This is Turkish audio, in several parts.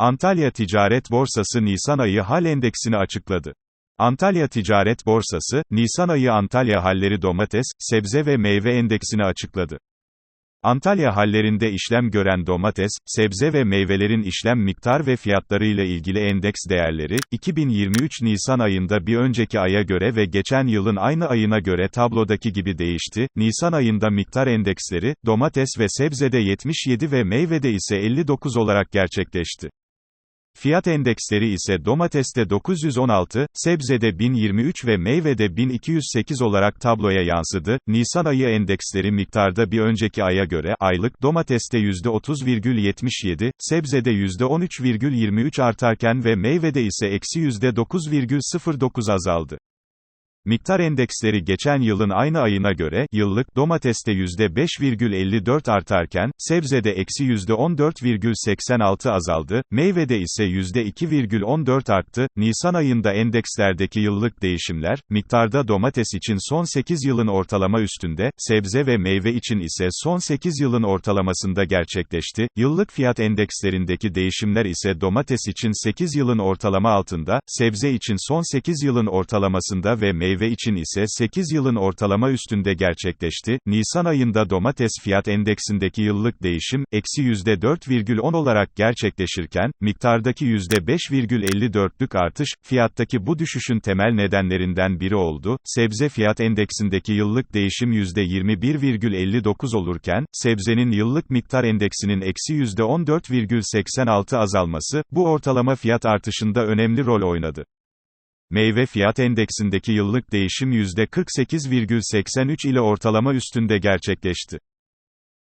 Antalya Ticaret Borsası Nisan ayı hal endeksini açıkladı. Antalya Ticaret Borsası, Nisan ayı Antalya halleri domates, sebze ve meyve endeksini açıkladı. Antalya hallerinde işlem gören domates, sebze ve meyvelerin işlem miktar ve fiyatlarıyla ilgili endeks değerleri, 2023 Nisan ayında bir önceki aya göre ve geçen yılın aynı ayına göre tablodaki gibi değişti. Nisan ayında miktar endeksleri, domates ve sebzede 77 ve meyvede ise 59 olarak gerçekleşti. Fiyat endeksleri ise domateste 916, sebzede 1023 ve meyvede 1208 olarak tabloya yansıdı. Nisan ayı endeksleri miktarda bir önceki aya göre aylık domateste %30,77, sebzede %13,23 artarken ve meyvede ise eksi %9,09 azaldı. Miktar endeksleri geçen yılın aynı ayına göre, yıllık, domateste %5,54 artarken, sebzede eksi %14,86 azaldı, meyvede ise %2,14 arttı. Nisan ayında endekslerdeki yıllık değişimler, miktarda domates için son 8 yılın ortalama üstünde, sebze ve meyve için ise son 8 yılın ortalamasında gerçekleşti. Yıllık fiyat endekslerindeki değişimler ise domates için 8 yılın ortalama altında, sebze için son 8 yılın ortalamasında ve meyve meyve için ise 8 yılın ortalama üstünde gerçekleşti. Nisan ayında domates fiyat endeksindeki yıllık değişim, eksi %4,10 olarak gerçekleşirken, miktardaki %5,54'lük artış, fiyattaki bu düşüşün temel nedenlerinden biri oldu. Sebze fiyat endeksindeki yıllık değişim %21,59 olurken, sebzenin yıllık miktar endeksinin eksi %14,86 azalması, bu ortalama fiyat artışında önemli rol oynadı. Meyve fiyat endeksindeki yıllık değişim %48,83 ile ortalama üstünde gerçekleşti.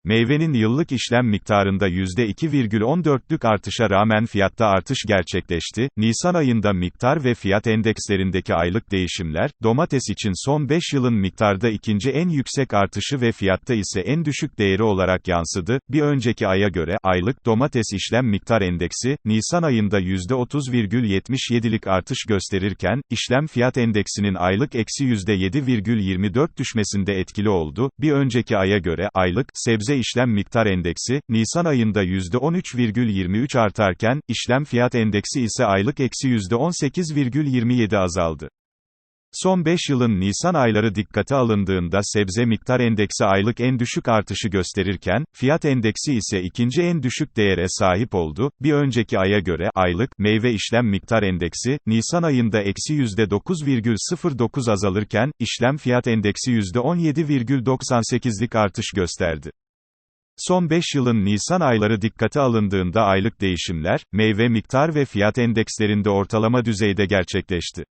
Meyvenin yıllık işlem miktarında %2,14'lük artışa rağmen fiyatta artış gerçekleşti. Nisan ayında miktar ve fiyat endekslerindeki aylık değişimler, domates için son 5 yılın miktarda ikinci en yüksek artışı ve fiyatta ise en düşük değeri olarak yansıdı. Bir önceki aya göre, aylık domates işlem miktar endeksi, Nisan ayında %30,77'lik artış gösterirken, işlem fiyat endeksinin aylık eksi %7,24 düşmesinde etkili oldu. Bir önceki aya göre, aylık, sebze işlem miktar endeksi, Nisan ayında %13,23 artarken, işlem fiyat endeksi ise aylık eksi %18,27 azaldı. Son 5 yılın Nisan ayları dikkate alındığında sebze miktar endeksi aylık en düşük artışı gösterirken, fiyat endeksi ise ikinci en düşük değere sahip oldu. Bir önceki aya göre, aylık, meyve işlem miktar endeksi, Nisan ayında eksi %9,09 azalırken, işlem fiyat endeksi %17,98'lik artış gösterdi. Son 5 yılın Nisan ayları dikkate alındığında aylık değişimler, meyve miktar ve fiyat endekslerinde ortalama düzeyde gerçekleşti.